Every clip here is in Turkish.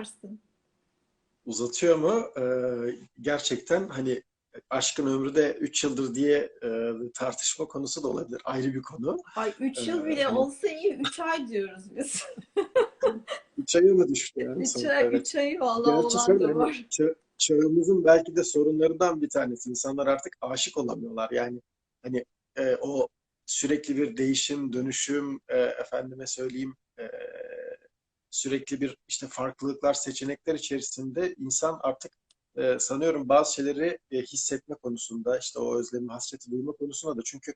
uzarsın. Uzatıyor mu? Ee, gerçekten hani aşkın ömrü de 3 yıldır diye e, tartışma konusu da olabilir. Ayrı bir konu. Ay 3 yıl Ee, bile hani- olsa iyi 3 ay diyoruz biz. 3 aya mı düştü yani? 3 sonuçta? ay, Evet. ayı valla olan da hani var. ça- çağımızın belki de sorunlarından bir tanesi. İnsanlar artık aşık olamıyorlar. Yani hani e, o sürekli bir değişim, dönüşüm, e, efendime söyleyeyim e, sürekli bir işte farklılıklar, seçenekler içerisinde insan artık e, sanıyorum bazı şeyleri e, hissetme konusunda, işte o özlemi, hasreti duyma konusunda da çünkü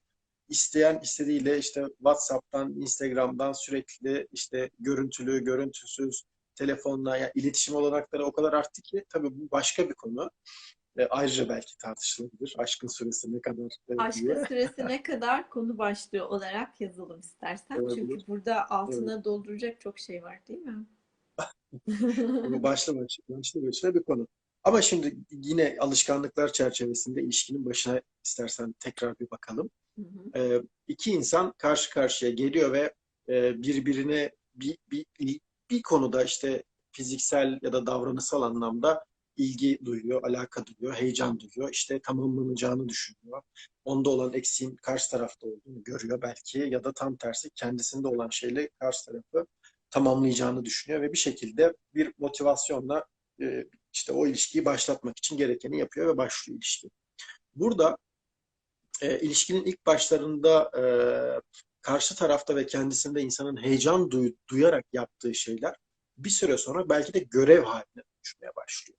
isteyen istediğiyle işte WhatsApp'tan, Instagram'dan sürekli işte görüntülü, görüntüsüz, telefonla yani iletişim olanakları o kadar arttı ki tabii bu başka bir konu. E, ayrıca belki tartışılabilir. Aşkın süresi ne kadar e, diye. Aşkın süresi ne kadar konu başlığı olarak yazalım istersen. Olabilir. Çünkü burada altına dolduracak çok şey var değil mi? Bu başlı başına bir konu. Ama şimdi yine alışkanlıklar çerçevesinde ilişkinin başına istersen tekrar bir bakalım. Hı hı. Ee, iki insan karşı karşıya geliyor ve e, birbirine bir, bir, bir konuda işte fiziksel ya da davranışsal anlamda ilgi duyuyor, alaka duyuyor, heyecan duyuyor. İşte tamamlanacağını düşünüyor. Onda olan eksiğin karşı tarafta olduğunu görüyor belki ya da tam tersi kendisinde olan şeyle karşı tarafı tamamlayacağını düşünüyor ve bir şekilde bir motivasyonla e, işte o ilişkiyi başlatmak için gerekeni yapıyor ve başlıyor ilişki. Burada e, ilişkinin ilk başlarında e, karşı tarafta ve kendisinde insanın heyecan duy- duyarak yaptığı şeyler bir süre sonra belki de görev haline dönüşmeye başlıyor.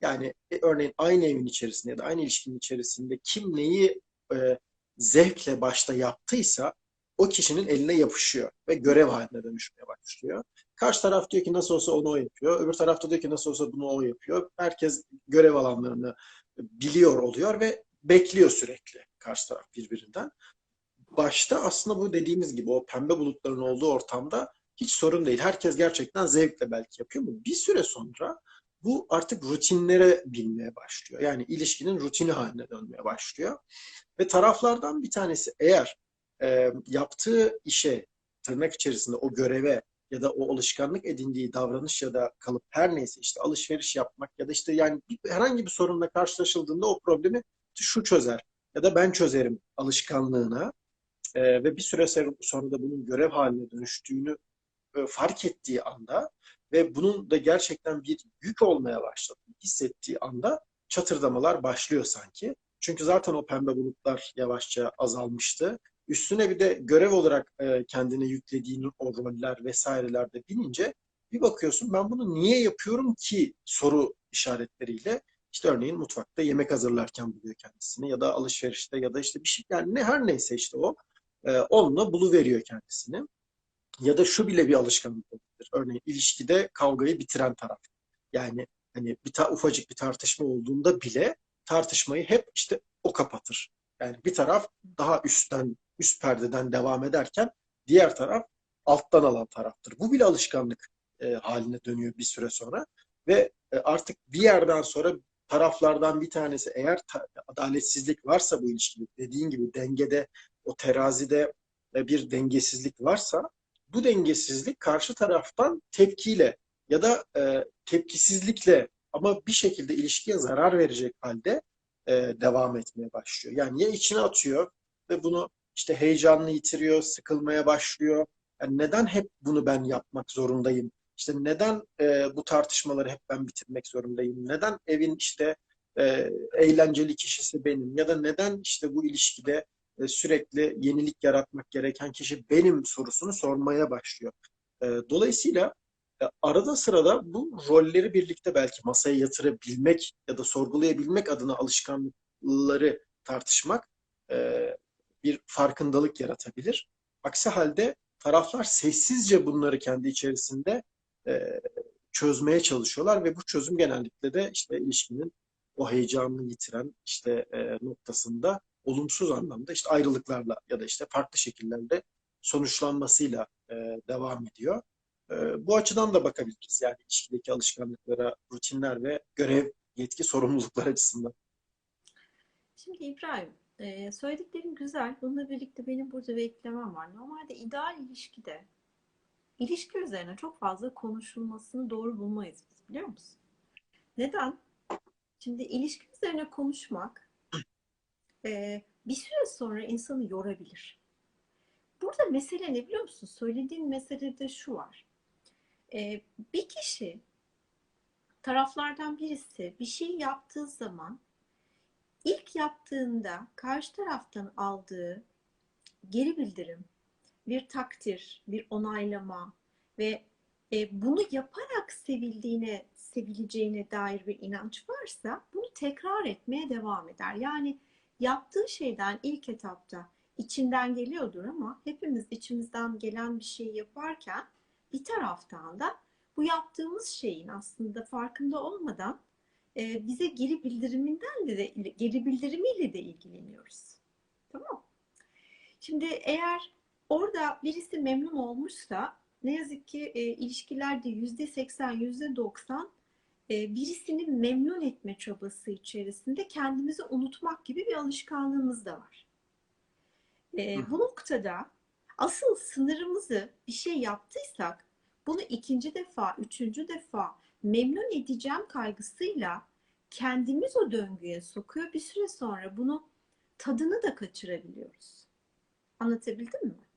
Yani e, örneğin aynı evin içerisinde ya da aynı ilişkinin içerisinde kim neyi e, zevkle başta yaptıysa o kişinin eline yapışıyor ve görev haline dönüşmeye başlıyor. Karşı taraf diyor ki nasıl olsa onu o yapıyor. Öbür tarafta diyor ki nasıl olsa bunu o yapıyor. Herkes görev alanlarını biliyor oluyor ve bekliyor sürekli karşı taraf birbirinden. Başta aslında bu dediğimiz gibi o pembe bulutların olduğu ortamda hiç sorun değil. Herkes gerçekten zevkle belki yapıyor ama bir süre sonra bu artık rutinlere binmeye başlıyor. Yani ilişkinin rutini haline dönmeye başlıyor. Ve taraflardan bir tanesi eğer e, yaptığı işe, tırnak içerisinde o göreve ya da o alışkanlık edindiği davranış ya da kalıp her neyse işte alışveriş yapmak ya da işte yani bir, herhangi bir sorunla karşılaşıldığında o problemi şu çözer ya da ben çözerim alışkanlığına e, ve bir süre sonra da bunun görev haline dönüştüğünü e, fark ettiği anda ve bunun da gerçekten bir yük olmaya başladığını hissettiği anda çatırdamalar başlıyor sanki. Çünkü zaten o pembe bulutlar yavaşça azalmıştı. Üstüne bir de görev olarak e, kendine yüklediğin o roller vesaireler de binince bir bakıyorsun ben bunu niye yapıyorum ki soru işaretleriyle işte örneğin mutfakta yemek hazırlarken buluyor kendisini ya da alışverişte ya da işte bir şey yani ne her neyse işte o e, onunla buluveriyor kendisini. Ya da şu bile bir alışkanlık olabilir. Örneğin ilişkide kavgayı bitiren taraf. Yani hani bir ta, ufacık bir tartışma olduğunda bile tartışmayı hep işte o kapatır. Yani bir taraf daha üstten, üst perdeden devam ederken diğer taraf alttan alan taraftır. Bu bile alışkanlık e, haline dönüyor bir süre sonra ve e, artık bir yerden sonra taraflardan bir tanesi eğer ta, adaletsizlik varsa bu ilişkide dediğin gibi dengede o terazide e, bir dengesizlik varsa bu dengesizlik karşı taraftan tepkiyle ya da e, tepkisizlikle ama bir şekilde ilişkiye zarar verecek halde e, devam etmeye başlıyor. Yani ya içine atıyor ve bunu işte heyecanını yitiriyor, sıkılmaya başlıyor. Yani neden hep bunu ben yapmak zorundayım? İşte neden e, bu tartışmaları hep ben bitirmek zorundayım? Neden evin işte e, eğlenceli kişisi benim? Ya da neden işte bu ilişkide sürekli yenilik yaratmak gereken kişi benim sorusunu sormaya başlıyor. E, dolayısıyla e, arada sırada bu rolleri birlikte belki masaya yatırabilmek ya da sorgulayabilmek adına alışkanlıkları tartışmak bir farkındalık yaratabilir. Aksi halde taraflar sessizce bunları kendi içerisinde çözmeye çalışıyorlar ve bu çözüm genellikle de işte ilişkinin o heyecanını yitiren işte noktasında olumsuz anlamda işte ayrılıklarla ya da işte farklı şekillerde sonuçlanmasıyla e, devam ediyor. E, bu açıdan da bakabiliriz. Yani ilişkideki alışkanlıklara, rutinler ve görev, yetki, sorumluluklar açısından. Şimdi İbrahim, e, söylediklerin güzel. Bununla birlikte benim burada bir eklemem var. Normalde ideal ilişkide ilişki üzerine çok fazla konuşulmasını doğru bulmayız biz biliyor musun? Neden? Şimdi ilişki üzerine konuşmak bir süre sonra insanı yorabilir. Burada mesele ne biliyor musun? Söylediğim meselede şu var. Bir kişi taraflardan birisi bir şey yaptığı zaman ilk yaptığında karşı taraftan aldığı geri bildirim, bir takdir, bir onaylama ve e, bunu yaparak sevildiğine, sevileceğine dair bir inanç varsa bunu tekrar etmeye devam eder. Yani yaptığı şeyden ilk etapta içinden geliyordur ama hepimiz içimizden gelen bir şey yaparken bir taraftan da bu yaptığımız şeyin aslında farkında olmadan e, bize geri bildiriminden de, de geri bildirimiyle de ilgileniyoruz. Tamam. Şimdi eğer orada birisi memnun olmuşsa ne yazık ki e, ilişkilerde yüzde seksen, yüzde doksan birisini memnun etme çabası içerisinde kendimizi unutmak gibi bir alışkanlığımız da var. E, bu noktada asıl sınırımızı bir şey yaptıysak bunu ikinci defa, üçüncü defa memnun edeceğim kaygısıyla kendimiz o döngüye sokuyor. Bir süre sonra bunu tadını da kaçırabiliyoruz. Anlatabildim mi?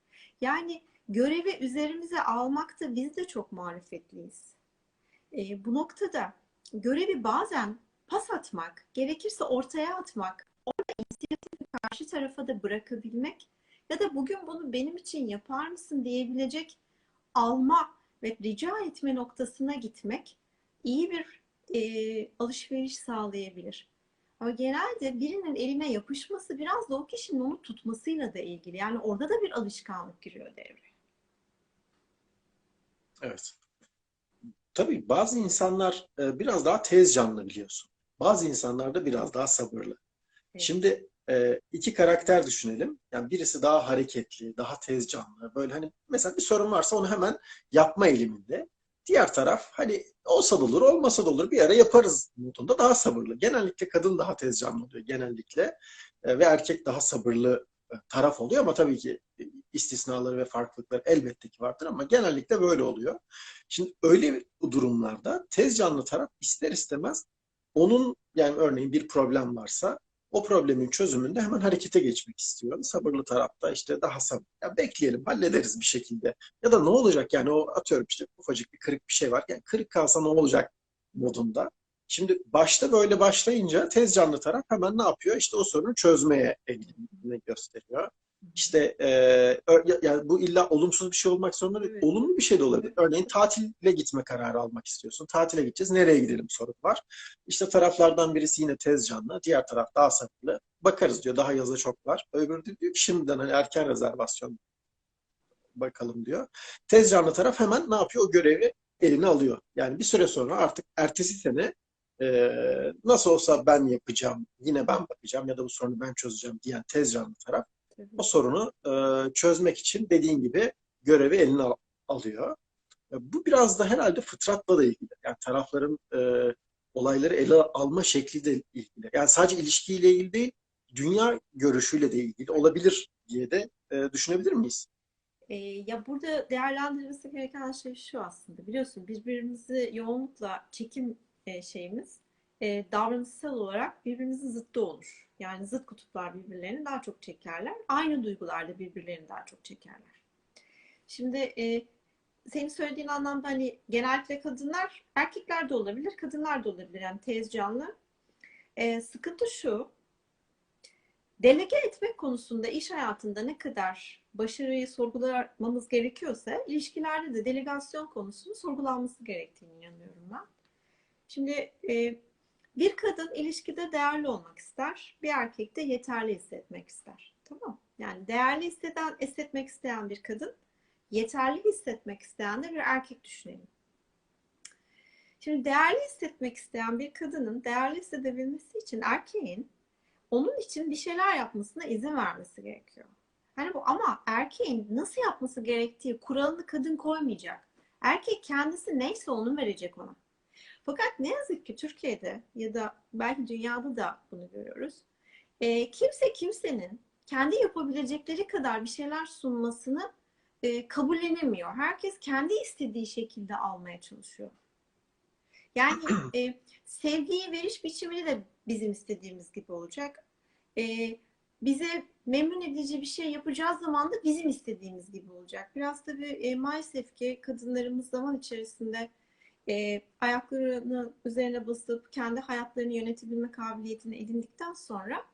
Yani görevi üzerimize almakta biz de çok marifetliyiz. E, bu noktada görevi bazen pas atmak, gerekirse ortaya atmak, orada inisiyatifi karşı tarafa da bırakabilmek ya da bugün bunu benim için yapar mısın diyebilecek alma ve rica etme noktasına gitmek iyi bir e, alışveriş sağlayabilir. Ama genelde birinin eline yapışması biraz da o kişinin onu tutmasıyla da ilgili. Yani orada da bir alışkanlık giriyor devreye. Evet. Tabii bazı insanlar e, biraz daha tez canlı biliyorsun. Bazı insanlar da biraz daha sabırlı. Evet. Şimdi e, iki karakter düşünelim. Yani birisi daha hareketli, daha tez canlı. Böyle hani mesela bir sorun varsa onu hemen yapma eğiliminde. Diğer taraf hani olsa da olur, olmasa da olur bir ara yaparız modunda daha sabırlı. Genellikle kadın daha tez canlı oluyor genellikle E, ve erkek daha sabırlı taraf oluyor ama tabii ki istisnaları ve farklılıkları elbette ki vardır ama genellikle böyle oluyor. Şimdi öyle durumlarda tez canlı taraf ister istemez onun yani örneğin bir problem varsa o problemin çözümünde hemen harekete geçmek istiyor. Sabırlı tarafta işte daha sabır. Ya bekleyelim, hallederiz bir şekilde. Ya da ne olacak yani o atıyorum işte ufacık bir kırık bir şey var. Yani kırık kalsa ne olacak modunda. Şimdi başta böyle başlayınca tez canlı taraf hemen ne yapıyor? İşte o sorunu çözmeye eğilimini gösteriyor. İşte e, yani bu illa olumsuz bir şey olmak zorunda değil. Evet. Olumlu bir şey de olabilir. Örneğin tatile gitme kararı almak istiyorsun. Tatile gideceğiz. Nereye gidelim sorun var. İşte taraflardan birisi yine tez canlı. Diğer taraf daha sabırlı. Bakarız diyor. Daha yaza çok var. Öbürü de diyor ki şimdiden hani erken rezervasyon bakalım diyor. Tez canlı taraf hemen ne yapıyor? O görevi eline alıyor. Yani bir süre sonra artık ertesi sene e, nasıl olsa ben yapacağım, yine ben bakacağım ya da bu sorunu ben çözeceğim diyen tez canlı taraf o sorunu e, çözmek için dediğin gibi görevi eline al- alıyor. E, Bu biraz da herhalde fıtratla da ilgili. Yani tarafların e, olayları ele alma şekli de ilgili. Yani sadece ilişkiyle ilgili değil, dünya görüşüyle de ilgili olabilir diye de e, düşünebilir miyiz? E, ya burada değerlendirilmesi gereken şey şu aslında. Biliyorsun birbirimizi yoğunlukla çekim e, şeyimiz e, davranışsal olarak birbirimizin zıttı olur. Yani zıt kutuplar birbirlerini daha çok çekerler. Aynı duygularda birbirlerini daha çok çekerler. Şimdi e, senin söylediğin anlamda hani genellikle kadınlar, erkekler de olabilir, kadınlar da olabilir. Yani tez canlı. E, sıkıntı şu, delege etmek konusunda iş hayatında ne kadar başarıyı sorgulamamız gerekiyorsa ilişkilerde de delegasyon konusunun sorgulanması gerektiğini inanıyorum ben. Şimdi e, bir kadın ilişkide değerli olmak ister, bir erkek de yeterli hissetmek ister. Tamam? Yani değerli hisseden, hissetmek isteyen bir kadın, yeterli hissetmek isteyen de bir erkek düşünelim. Şimdi değerli hissetmek isteyen bir kadının değerli hissedebilmesi için erkeğin onun için bir şeyler yapmasına izin vermesi gerekiyor. Hani bu ama erkeğin nasıl yapması gerektiği kuralını kadın koymayacak. Erkek kendisi neyse onu verecek ona. Fakat ne yazık ki Türkiye'de ya da belki dünyada da bunu görüyoruz. E, kimse kimsenin kendi yapabilecekleri kadar bir şeyler sunmasını e, kabullenemiyor. Herkes kendi istediği şekilde almaya çalışıyor. Yani e, sevgiyi veriş biçimini de bizim istediğimiz gibi olacak. E, bize memnun edici bir şey yapacağız zaman da bizim istediğimiz gibi olacak. Biraz tabii e, maalesef ki kadınlarımız zaman içerisinde e, ayaklarını üzerine basıp kendi hayatlarını yönetebilme kabiliyetini edindikten sonra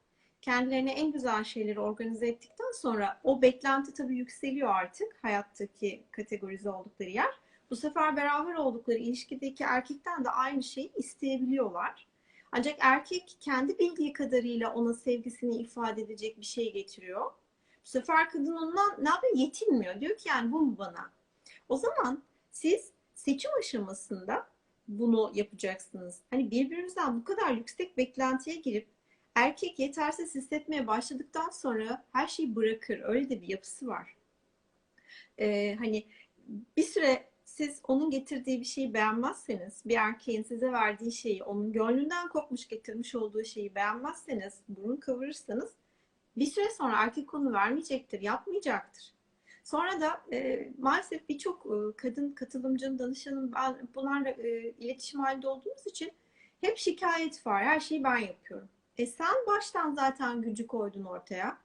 kendilerine en güzel şeyleri organize ettikten sonra o beklenti tabii yükseliyor artık hayattaki kategorize oldukları yer. Bu sefer beraber oldukları ilişkideki erkekten de aynı şeyi isteyebiliyorlar. Ancak erkek kendi bildiği kadarıyla ona sevgisini ifade edecek bir şey getiriyor. Bu sefer kadın ondan ne yapıyor? Yetinmiyor. Diyor ki yani bu mu bana? O zaman siz seçim aşamasında bunu yapacaksınız. Hani birbirinizden bu kadar yüksek beklentiye girip erkek yetersiz hissetmeye başladıktan sonra her şeyi bırakır. Öyle de bir yapısı var. Ee, hani bir süre siz onun getirdiği bir şeyi beğenmezseniz, bir erkeğin size verdiği şeyi, onun gönlünden kopmuş getirmiş olduğu şeyi beğenmezseniz, burun kıvırırsanız bir süre sonra erkek onu vermeyecektir, yapmayacaktır. Sonra da e, maalesef birçok e, kadın katılımcının, danışanın bunlarla e, iletişim halinde olduğumuz için hep şikayet var. Her şeyi ben yapıyorum. E sen baştan zaten gücü koydun ortaya.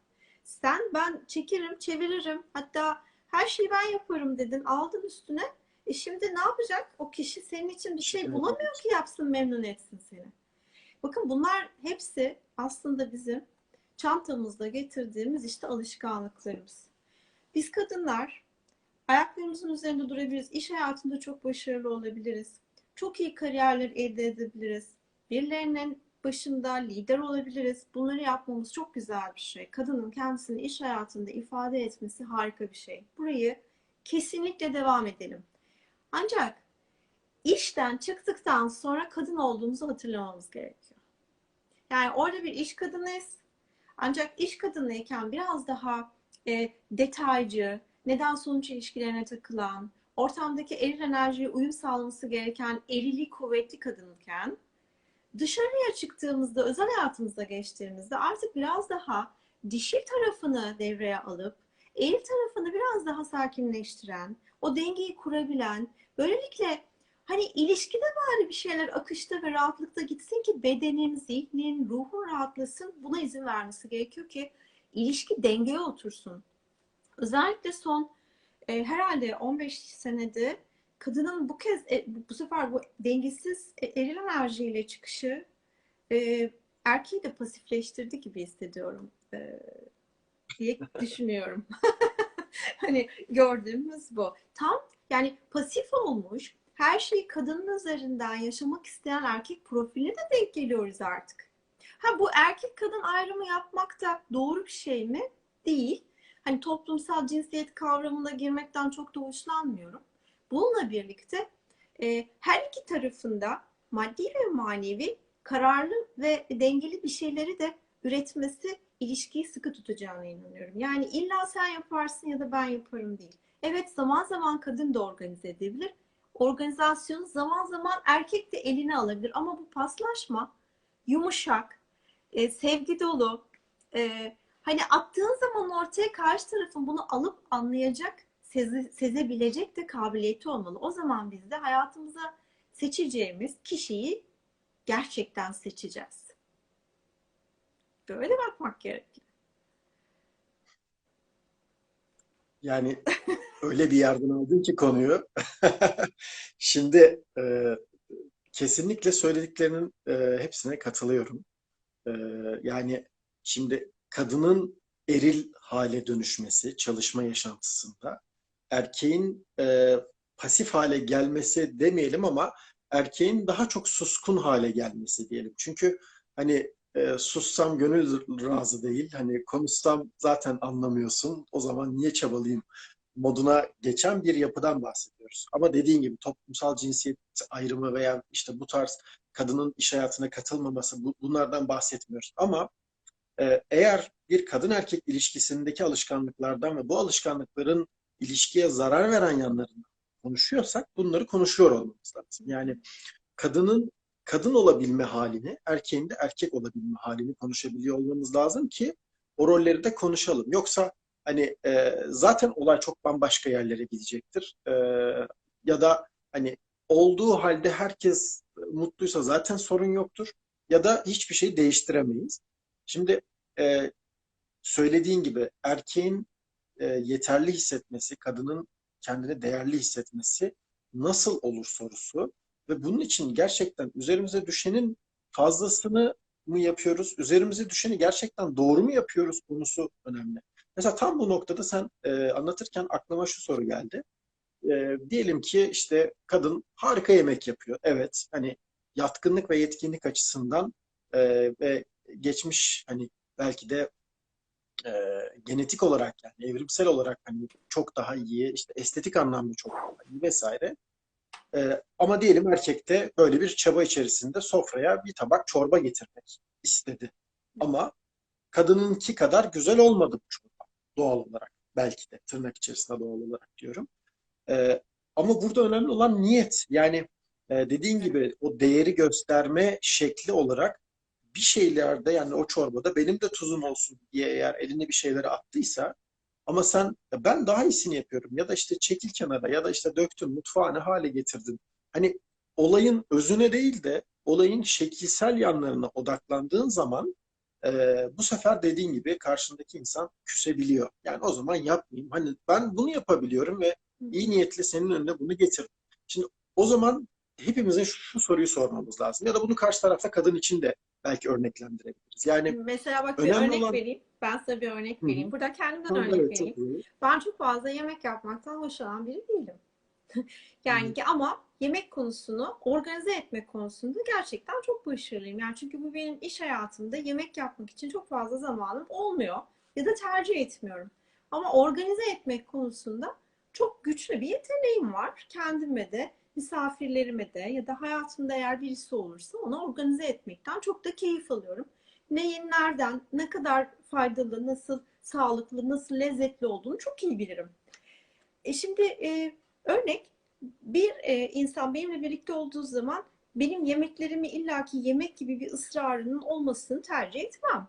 Sen ben çekerim, çeviririm. Hatta her şeyi ben yaparım dedin. Aldın üstüne. E şimdi ne yapacak? O kişi senin için bir şey bulamıyor ki yapsın, memnun etsin seni. Bakın bunlar hepsi aslında bizim çantamızda getirdiğimiz işte alışkanlıklarımız. Biz kadınlar ayaklarımızın üzerinde durabiliriz. İş hayatında çok başarılı olabiliriz. Çok iyi kariyerler elde edebiliriz. Birilerinin başında lider olabiliriz. Bunları yapmamız çok güzel bir şey. Kadının kendisini iş hayatında ifade etmesi harika bir şey. Burayı kesinlikle devam edelim. Ancak işten çıktıktan sonra kadın olduğumuzu hatırlamamız gerekiyor. Yani orada bir iş kadınıyız. Ancak iş kadınıyken biraz daha e, detaycı, neden sonuç ilişkilerine takılan, ortamdaki eril enerjiye uyum sağlaması gereken erili kuvvetli kadınken dışarıya çıktığımızda, özel hayatımıza geçtiğimizde artık biraz daha dişil tarafını devreye alıp eril tarafını biraz daha sakinleştiren, o dengeyi kurabilen, böylelikle hani ilişkide bari bir şeyler akışta ve rahatlıkta gitsin ki bedenin, zihnin, ruhun rahatlasın. Buna izin vermesi gerekiyor ki ilişki dengeye otursun. Özellikle son e, herhalde 15 senede kadının bu kez e, bu sefer bu dengesiz e, eril enerjiyle çıkışı e, erkeği de pasifleştirdi gibi hissediyorum e, diye düşünüyorum. hani gördüğümüz bu. Tam yani pasif olmuş, her şeyi kadının üzerinden yaşamak isteyen erkek profiline de denk geliyoruz artık. Ha bu erkek kadın ayrımı yapmak da doğru bir şey mi? Değil. Hani toplumsal cinsiyet kavramına girmekten çok da hoşlanmıyorum. Bununla birlikte e, her iki tarafında maddi ve manevi kararlı ve dengeli bir şeyleri de üretmesi ilişkiyi sıkı tutacağına inanıyorum. Yani illa sen yaparsın ya da ben yaparım değil. Evet zaman zaman kadın da organize edebilir. Organizasyonu zaman zaman erkek de eline alabilir. Ama bu paslaşma yumuşak, e, sevgi dolu, e, hani attığın zaman ortaya karşı tarafın bunu alıp anlayacak, seze, sezebilecek de kabiliyeti olmalı. O zaman biz de hayatımıza seçeceğimiz kişiyi gerçekten seçeceğiz. Böyle bakmak gerekiyor. Yani öyle bir yerden aldın ki konuyu. Şimdi e, kesinlikle söylediklerinin e, hepsine katılıyorum. E, yani şimdi kadının eril hale dönüşmesi çalışma yaşantısında erkeğin e, pasif hale gelmesi demeyelim ama erkeğin daha çok suskun hale gelmesi diyelim. Çünkü hani e, sussam gönül razı değil. Hani konuşsam zaten anlamıyorsun. O zaman niye çabalayayım moduna geçen bir yapıdan bahsediyoruz. Ama dediğin gibi toplumsal cinsiyet ayrımı veya işte bu tarz kadının iş hayatına katılmaması bu, bunlardan bahsetmiyoruz. Ama e, eğer bir kadın erkek ilişkisindeki alışkanlıklardan ve bu alışkanlıkların ilişkiye zarar veren yanlarından konuşuyorsak bunları konuşuyor olmamız lazım. Yani kadının kadın olabilme halini, erkeğin de erkek olabilme halini konuşabiliyor olmamız lazım ki o rolleri de konuşalım. Yoksa hani e, zaten olay çok bambaşka yerlere gidecektir. E, ya da hani olduğu halde herkes mutluysa zaten sorun yoktur. Ya da hiçbir şey değiştiremeyiz. Şimdi e, söylediğin gibi erkeğin e, yeterli hissetmesi, kadının kendini değerli hissetmesi nasıl olur sorusu ve bunun için gerçekten üzerimize düşenin fazlasını mı yapıyoruz? Üzerimize düşeni gerçekten doğru mu yapıyoruz konusu önemli. Mesela tam bu noktada sen e, anlatırken aklıma şu soru geldi. E, diyelim ki işte kadın harika yemek yapıyor. Evet, hani yatkınlık ve yetkinlik açısından e, ve geçmiş hani belki de e, genetik olarak yani evrimsel olarak hani çok daha iyi, işte estetik anlamda çok daha iyi vesaire. E, ama diyelim erkekte böyle bir çaba içerisinde sofraya bir tabak çorba getirmek istedi. Ama kadınınki kadar güzel olmadı bu çorba doğal olarak. Belki de tırnak içerisinde doğal olarak diyorum. E, ama burada önemli olan niyet. Yani e, dediğin gibi o değeri gösterme şekli olarak bir şeylerde yani o çorbada benim de tuzum olsun diye eğer eline bir şeyleri attıysa ama sen "Ya ben daha iyisini yapıyorum ya da işte çekil kenara ya da işte döktün mutfağı ne hale getirdin. Hani olayın özüne değil de olayın şekilsel yanlarına odaklandığın zaman e, bu sefer dediğin gibi karşındaki insan küsebiliyor. Yani o zaman yapmayayım. Hani ben bunu yapabiliyorum ve iyi niyetli senin önüne bunu getirdim. Şimdi o zaman hepimizin şu, şu soruyu sormamız lazım. Ya da bunu karşı tarafta kadın için de belki örneklendirebiliriz. Yani Mesela bak bir örnek olan- vereyim. Ben size bir örnek vereyim. Burada kendimden Tamam, örnek evet, çok vereyim. iyi. Ben çok fazla yemek yapmaktan hoşlanan biri değilim. Yani ki ama yemek konusunu organize etmek konusunda gerçekten çok başarılıyım. Yani çünkü bu benim iş hayatımda yemek yapmak için çok fazla zamanım olmuyor ya da tercih etmiyorum. Ama organize etmek konusunda çok güçlü bir yeteneğim var. Kendime de, misafirlerime de ya da hayatımda eğer birisi olursa onu organize etmekten çok da keyif alıyorum. Neyin nereden, ne kadar faydalı, nasıl sağlıklı, nasıl lezzetli olduğunu çok iyi bilirim. E şimdi e, örnek bir e, insan benimle birlikte olduğu zaman benim yemeklerimi illaki yemek gibi bir ısrarının olmasını tercih etmem.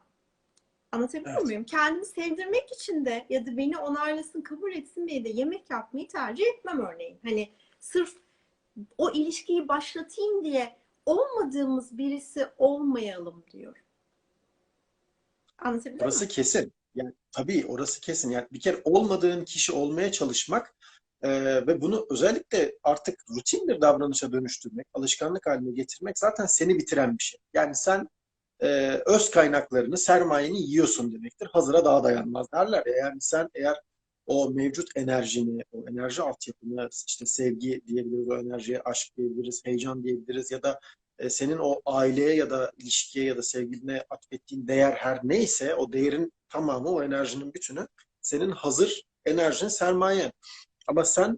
Anlatabiliyor Evet. muyum? Kendimi sevdirmek için de ya da beni onaylasın, kabul etsin diye de yemek yapmayı tercih etmem örneğin. Hani sırf o ilişkiyi başlatayım diye olmadığımız birisi olmayalım diyor. Anlatabiliyor Orası muyum? kesin. Yani tabii orası kesin. Yani bir kere olmadığın kişi olmaya çalışmak e, ve bunu özellikle artık rutin bir davranışa dönüştürmek, alışkanlık haline getirmek zaten seni bitiren bir şey. Yani sen e, öz kaynaklarını, sermayeni yiyorsun demektir. Hazıra daha dayanmaz derler ya. Yani sen eğer o mevcut enerjini, o enerji altyapını, işte sevgi diyebiliriz, o enerjiye aşk diyebiliriz, heyecan diyebiliriz ya da e, senin o aileye ya da ilişkiye ya da sevgiline atfettiğin değer her neyse o değerin tamamı, o enerjinin bütünü senin hazır enerjin, sermayen. Ama sen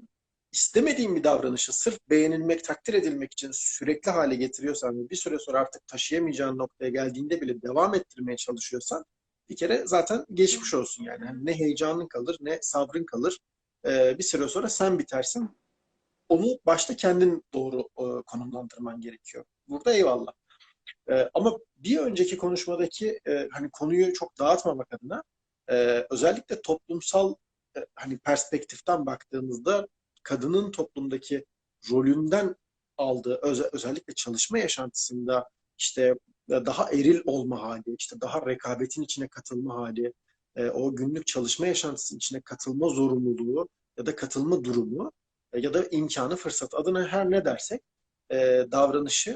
istemediğin bir davranışı sırf beğenilmek, takdir edilmek için sürekli hale getiriyorsan ve bir süre sonra artık taşıyamayacağın noktaya geldiğinde bile devam ettirmeye çalışıyorsan bir kere zaten geçmiş olsun yani. Hani ne heyecanın kalır ne sabrın kalır. Ee, bir süre sonra sen bitersin. Onu başta kendin doğru e, konumlandırman gerekiyor. Burada eyvallah. Ee, ama bir önceki konuşmadaki e, hani konuyu çok dağıtmamak adına e, özellikle toplumsal e, hani perspektiften baktığımızda kadının toplumdaki rolünden aldığı öze- özellikle çalışma yaşantısında işte daha eril olma hali, işte daha rekabetin içine katılma hali, e, o günlük çalışma yaşantısının içine katılma zorunluluğu ya da katılma durumu e, ya da imkanı, fırsat adına her ne dersek e, davranışı